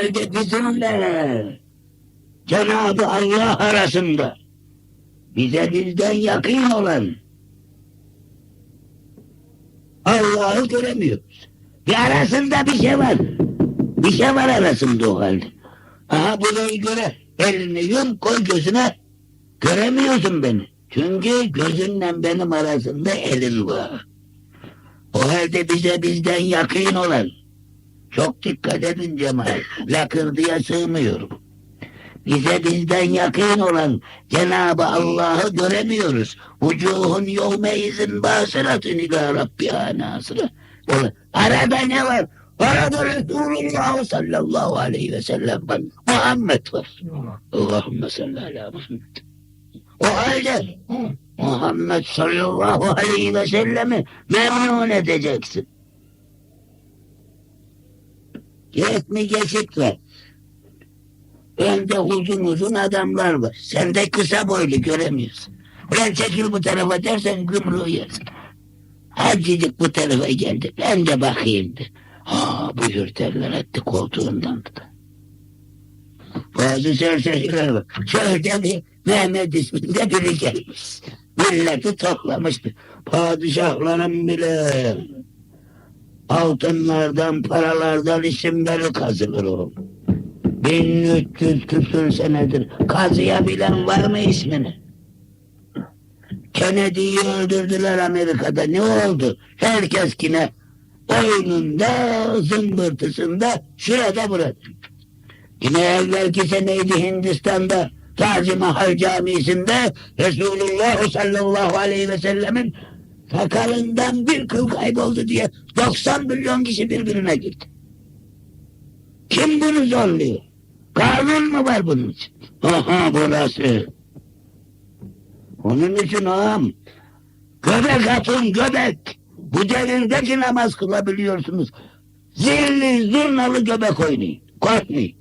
halde bizimle Cenab-ı Allah arasında bize bizden yakın olan Allah'ı göremiyoruz. Bir arasında bir şey var. Bir şey var arasında o halde. Aha burayı göre elini yum koy gözüne göremiyorsun beni. Çünkü gözünle benim arasında elin var. O halde bize bizden yakın olan çok dikkat edin Cemal. Lakırdıya sığmıyorum. Bize bizden yakın olan Cenab-ı Allah'ı göremiyoruz. Vucuhun yevme izin basıratın ila Rabbiha nasıra. Arada ne var? Arada Resulullah sallallahu aleyhi ve sellem var. Muhammed var. Allahümme salli ala Muhammed. O halde Muhammed sallallahu aleyhi ve sellemi memnun edeceksin. Geç mi geçit var. Önde uzun uzun adamlar var. Sen de kısa boylu göremiyorsun. Ulan çekil bu tarafa dersen gümrüğü yersin. Hacicik bu tarafa geldi. Ben de bakayım de. Ha buyur derler etti koltuğundan da. Bazı serseriler var. Şöyle bir Mehmet isminde biri gelmiş. Milleti toplamış. Padişahların bile altınlardan, paralardan isimleri kazılır oğlum. 1300 küsür senedir kazıya bilen var mı ismini? Kennedy'yi öldürdüler Amerika'da. Ne oldu? Herkes yine oyununda, zımbırtısında, şurada burada. Yine evvelki seneydi Hindistan'da Tac Mahal Camisi'nde Resulullah sallallahu aleyhi ve sellemin sakalından bir kıl kayboldu diye 90 milyon kişi birbirine girdi. Kim bunu zorluyor? Kanun mu var bunun için? Aha burası. Onun için ağam göbek atın göbek. Bu devirdeki namaz kılabiliyorsunuz. Zilli zurnalı göbek oynayın. Korkmayın.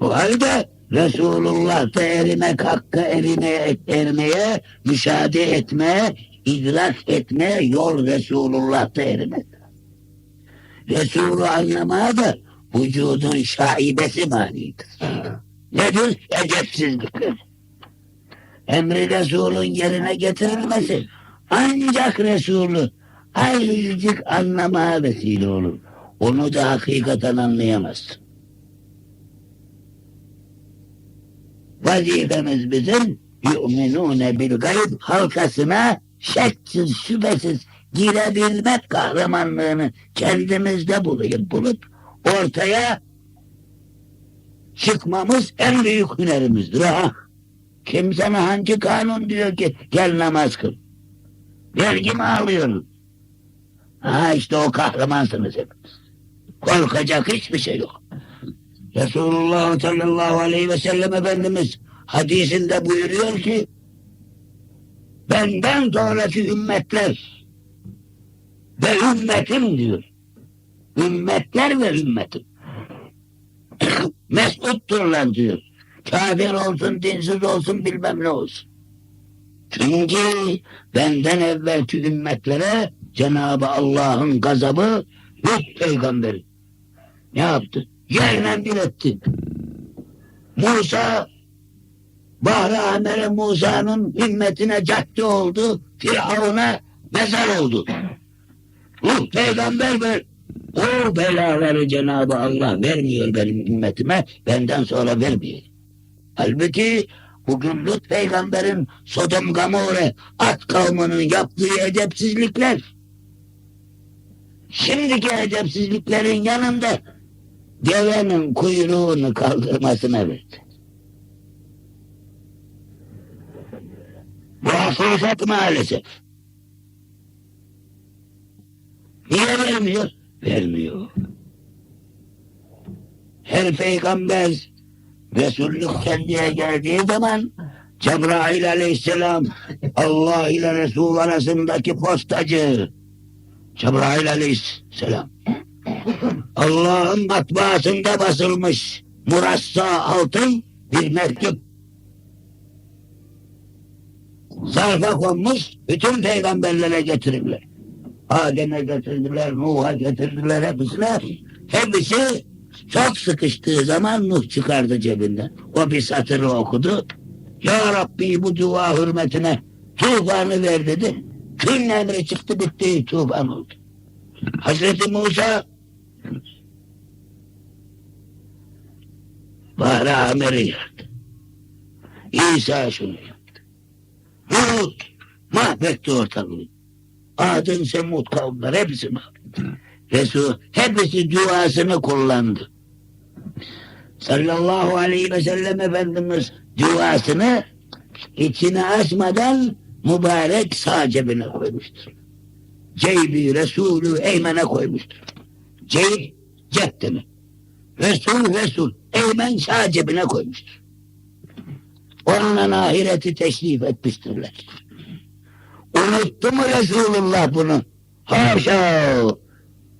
O halde Resulullah da erimek hakkı erine ermeye, müşahede etmeye, idrak etmeye yol Resulullah'ta erimek. Resulü anlamaya da vücudun şaibesi manidir. Nedir? Edepsizlikler. Emri Resul'ün yerine getirilmesi ancak Resulü azıcık anlamaya vesile olur. Onu da hakikaten anlayamazsın. Vazifemiz bizim yu'minune bil gayb halkasına şeksiz şüphesiz girebilmek kahramanlığını kendimizde bulup bulup ortaya çıkmamız en büyük hünerimizdir. Ha. Kim sana hangi kanun diyor ki gel namaz kıl. Vergi mi alıyorsun? Ha işte o kahramansınız hepiniz. Korkacak hiçbir şey yok. Resulullah sallallahu aleyhi ve sellem Efendimiz hadisinde buyuruyor ki benden sonraki ümmetler ve ümmetim diyor. Ümmetler ve ümmetim. Mesutturlar diyor. Kafir olsun, dinsiz olsun, bilmem ne olsun. Çünkü benden evvelki ümmetlere Cenab-ı Allah'ın gazabı yok peygamberi. Ne yaptı? Yerle bir etti. Musa Bahri Amer'e Musa'nın himmetine cadde oldu. Firavun'a mezar oldu. Bu peygamber ver. O belaları Cenab-ı Allah vermiyor benim ümmetime. Benden sonra vermiyor. Halbuki bugün Lut peygamberin Sodom Gomorre at kavminin yaptığı edepsizlikler şimdiki edepsizliklerin yanında devenin kuyruğunu kaldırmasına verdi. Bu hakikat maalesef. Niye vermiyor? Vermiyor. Her peygamber Resullük kendine geldiği zaman Cebrail aleyhisselam Allah ile Resul arasındaki postacı Cebrail aleyhisselam Allah'ın matbaasında basılmış murassa altın bir mektup zarfa konmuş bütün peygamberlere getirirler. Adem'e getirdiler, Nuh'a getirdiler hepsine. Hepsi çok sıkıştığı zaman Nuh çıkardı cebinden. O bir satırı okudu. Ya Rabbi bu dua hürmetine tufanı ver dedi. Kün emri çıktı bitti tufan oldu. Hazreti Musa Bahri Amer'i yaktı. İsa şunu yaptı. Lut mahvetti ortalığı. Adın Semud kavimler hepsi mahvetti. Resul hepsi duasını kullandı. Sallallahu aleyhi ve sellem Efendimiz duasını içine açmadan mübarek sağ cebine koymuştur. Ceybi Resulü Eymen'e koymuştur. Ceyb cep demek. Resul Resul Eymen sağ cebine koymuştur. Onunla ahireti teşrif etmiştirler. Unuttu mu Resulullah bunu? Haşa!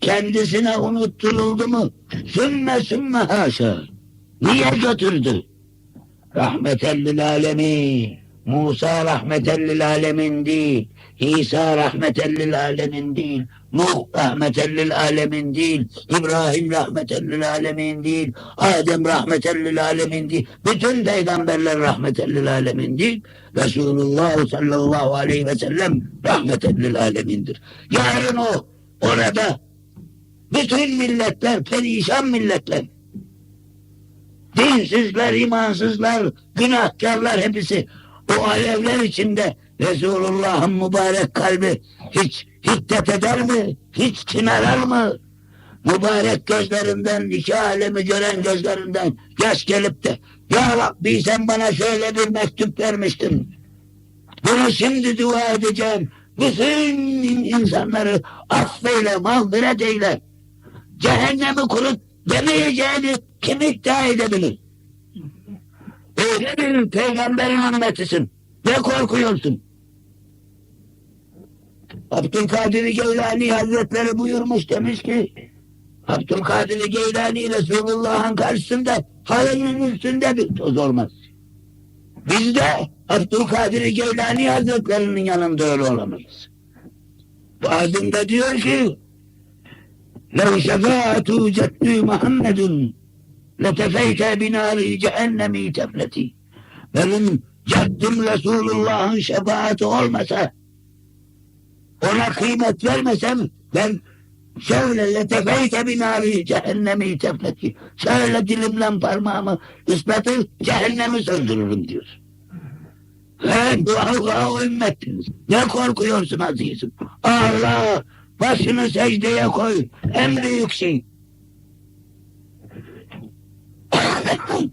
Kendisine unutturuldu mu? Sümme sümme haşa! Niye götürdü? Rahmeten lil alemin. Musa rahmeten lil alemin değil. İsa rahmeten lil alemin değil. Nuh rahmeten alemin değil. İbrahim rahmeten lil alemin değil. Adem rahmeten alemin değil. Bütün peygamberler rahmeten lil alemin değil. Resulullah sallallahu aleyhi ve sellem rahmeten lil alemindir. Yarın o orada bütün milletler perişan milletler. Dinsizler, imansızlar, günahkarlar hepsi o alevler içinde Resulullah'ın mübarek kalbi hiç hiddet eder mi? Hiç çineler mı? Mübarek gözlerinden, iki alemi gören gözlerinden yaş gelip de Ya Rabbi sen bana şöyle bir mektup vermiştin. Bunu şimdi dua edeceğim. Bütün insanları affeyle, mağfiret eyle. Cehennemi kurut demeyeceğini kim iddia edebilir? Öyle bir peygamberin ümmetisin. Ne korkuyorsun? Abdülkadir Geylani Hazretleri buyurmuş demiş ki Abdülkadir Geylani Resulullah'ın karşısında halının üstünde bir toz olmaz. Biz de Abdülkadir Geylani Hazretlerinin yanında öyle olamayız. Bazında diyor ki لو شفاعة جد محمد letefeyte binari cehennemi tefleti. Benim caddım Resulullah'ın şefaati olmasa ona kıymet vermesem ben şöyle letefeyte binari cehennemi tefleti. Şöyle dilimle parmağımı ıslatır cehennemi söndürürüm diyor. Ve dualığa ümmettiniz. Ne korkuyorsun azizim? Allah başını secdeye koy. En büyük. Şey,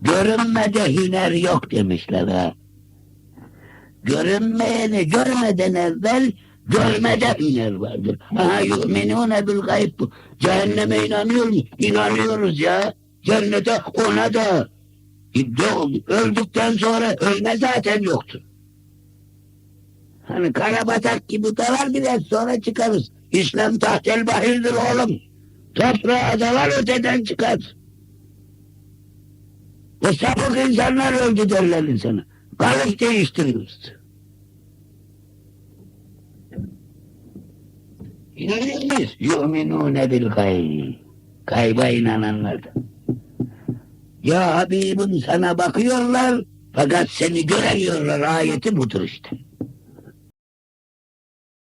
Görünmede hüner yok demişler ha. Görünmeyeni görmeden evvel görmede hüner vardır. Aha yu'minune bil gayb bu. Cehenneme inanıyor mu? İnanıyoruz ya. Cennete ona da. Öldükten sonra ölme zaten yoktur. Hani karabatak gibi dalar biraz sonra çıkarız. İslam tahtel bahirdir oğlum. Toprağa dalar öteden çıkar. O sapık insanlar öldü derler insana. Kalıp değiştiriyoruz. İnanıyor muyuz? Yu'minûne bil gayb. Gayba inananlardan. Ya Habibim sana bakıyorlar fakat seni göremiyorlar ayeti budur işte.